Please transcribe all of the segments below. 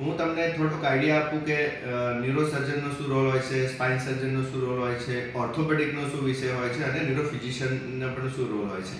હું તમને થોડોક આઈડિયા આપું કે ન્યુરોસર્જનનો શું રોલ હોય છે સ્પાઇન સર્જનનો શું રોલ હોય છે ઓર્થોપેડિકનો શું વિષય હોય છે અને ન્યુરોફિઝિશિયનનો પણ શું રોલ હોય છે.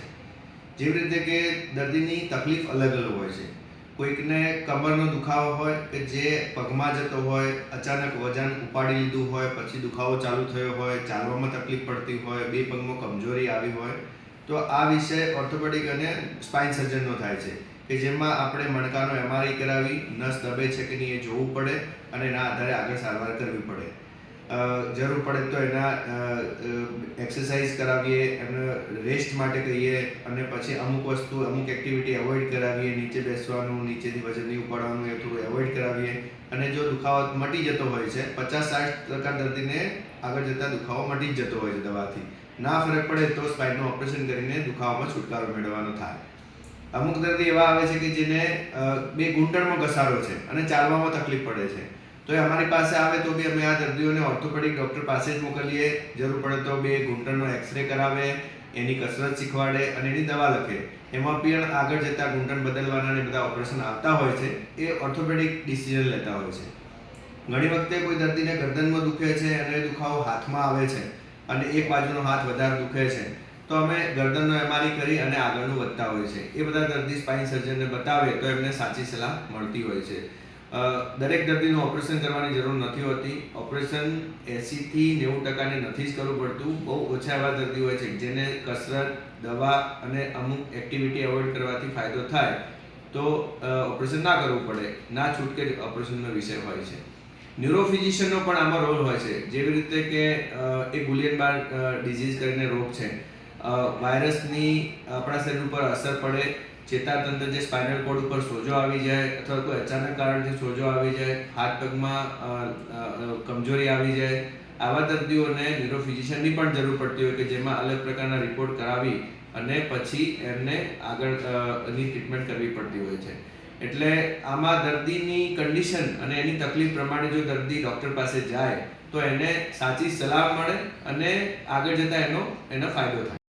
જેવી રીતે કે દર્દીની તકલીફ અલગ અલગ હોય છે. કોઈકને કમરનો દુખાવો હોય કે જે પગમાં જતો હોય, અચાનક વજન ઉપાડી લીધું હોય, પછી દુખાવો ચાલુ થયો હોય, ચાલવામાં તકલીફ પડતી હોય, બે પગમાં કમજોરી આવી હોય, તો આ વિષય ઓર્થોપેડિક અને સ્પાઇન સર્જનનો થાય છે. કે જેમાં આપણે મણકાનો એમઆરઆઈ કરાવી, નસ દબે છે કે નહીં એ જોવું પડે અને એના આધારે આગળ સારવાર કરવી પડે. જરૂર પડે તો એના એક્સરસાઇઝ કરાવીએ એને રેસ્ટ માટે કહીએ અને પછી અમુક વસ્તુ, અમુક એક્ટિવિટી અવોઇડ કરાવીએ, નીચે બેસવાનું, નીચેથી વજન ઉપાડવાનું એ થોડું એવોઇડ કરાવીએ. અને જો દુખાવો મટી જતો હોય છે, પચાસ સાઠ ટકા દર્દીને આગળ જતાં દુખાવો મટી જ જતો હોય છે દવાથી. ના ફરક પડે તો સ્પાઇનનું ઓપરેશન કરીને દુખાવામાં છુટકારો મેળવવાનો થાય. અમુક દર્દી એવા આવે છે કે જેને બે ઘૂંટણમાં ઘસારો છે અને ચાલવામાં તકલીફ પડે છે. તો એ અમારી પાસે આવે તો બી અમે આ દર્દીઓને ઓર્થોપેડિક ડૉક્ટર પાસે જ મોકલીએ. જરૂર પડે તો બે ઘૂંટણનો એક્સરે કરાવે, એની કસરત શીખવાડે અને એની દવા લખે. એમાં પણ આગળ જતાં ઘૂંટણ બદલવાના ને બધા ઓપરેશન આવતા હોય છે, એ ઓર્થોપેડિક ડિસિઝન લેતા હોય છે. ઘણી વખતે કોઈ દર્દીને ગરદનમાં દુખે છે અને દુખાવો હાથમાં આવે છે અને એક બાજુનો હાથ વધારે દુખે છે. તો અમે ગરદનનો એમઆરઆઈ કરી અને આગળનું વધતા હોય છે. એ બધા દર્દી સ્પાઇન સર્જનને બતાવે તો એમને સાચી સલાહ મળતી હોય છે. દરેક દર્દીનું ઓપરેશન કરવાની જરૂર નથી હોતી. ઓપરેશન એંસીથી નેવું ટકાને નથી જ કરવું પડતું. બહુ ઓછા એવા દર્દી હોય છે જેને કસરત, દવા અને અમુક એક્ટિવિટી અવોઇડ કરવાથી ફાયદો થાય તો ઓપરેશન ના કરવું પડે. ના છૂટકે ઓપરેશનનો વિષય હોય છે. ન્યુરોફિઝિશિયનનો પણ આમાં રોલ હોય છે. જેવી રીતે કે એ ગુલિયન બાર ડિઝીઝ કરીને રોગ છે. વાયરસની આપણા શરીર ઉપર અસર પડે, ચેતાતંત્ર જે સ્પાઇનલ કોડ ઉપર સોજો આવી જાય અથવા કોઈ અચાનક કારણથી સોજો આવી જાય, હાથ પગમાં કમજોરી આવી જાય, આવા દર્દીઓને ન્યુરોફિઝિશિયનની પણ જરૂર પડતી હોય કે જેમાં અલગ પ્રકારના રિપોર્ટ કરાવી અને પછી એમને આગળ એની ટ્રીટમેન્ટ કરવી પડતી હોય છે. એટલે આમાં દર્દીની કન્ડિશન અને એની તકલીફ પ્રમાણે જો દર્દી ડૉક્ટર પાસે જાય, તો એને સાચી સલાહ મળે અને આગળ જતાં એનો એનો ફાયદો થાય.